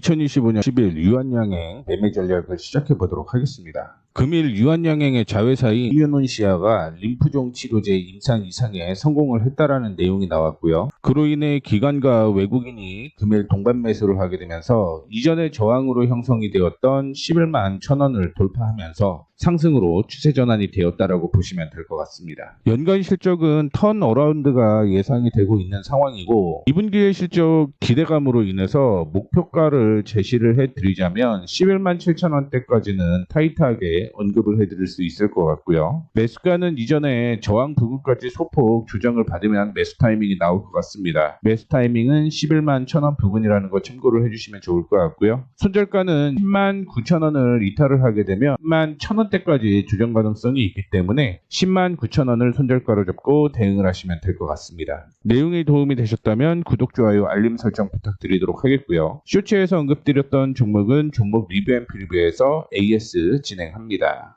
2025년 10일 유한양행 매매 전략을 시작해 보도록 하겠습니다. 금일 유한양행의 자회사인 이윤온시아가 림프종 치료제 임상 이상에 성공을 했다라는 내용이 나왔고요. 그로 인해 기관과 외국인이 금일 동반 매수를 하게 되면서 이전의 저항으로 형성이 되었던 11만 1000원을 돌파하면서 상승으로 추세 전환이 되었다라고 보시면 될 것 같습니다. 연간 실적은 턴 어라운드가 예상이 되고 있는 상황이고 2분기의 실적 기대감으로 인해서 목표가를 제시를 해드리자면 11만 7천 원대까지는 타이트하게 언급을 해드릴 수 있을 것 같고요. 매수가는 이전에 저항 부근까지 소폭 조정을 받으면 매수 타이밍이 나올 것 같습니다. 매수 타이밍은 11만 1천 원 부근이라는 거 참고를 해주시면 좋을 것 같고요. 손절가는 10만 9천 원을 이탈을 하게 되면 10만 1천 원대까지 조정 가능성이 있기 때문에 10만 9천 원을 손절가로 잡고 대응을 하시면 될 것 같습니다. 내용이 도움이 되셨다면 구독, 좋아요, 알림 설정 부탁드리도록 하겠고요. 쇼츠에서 언급드렸던 종목은 종목 리뷰 앤 프리뷰에서 AS 진행합니다. vida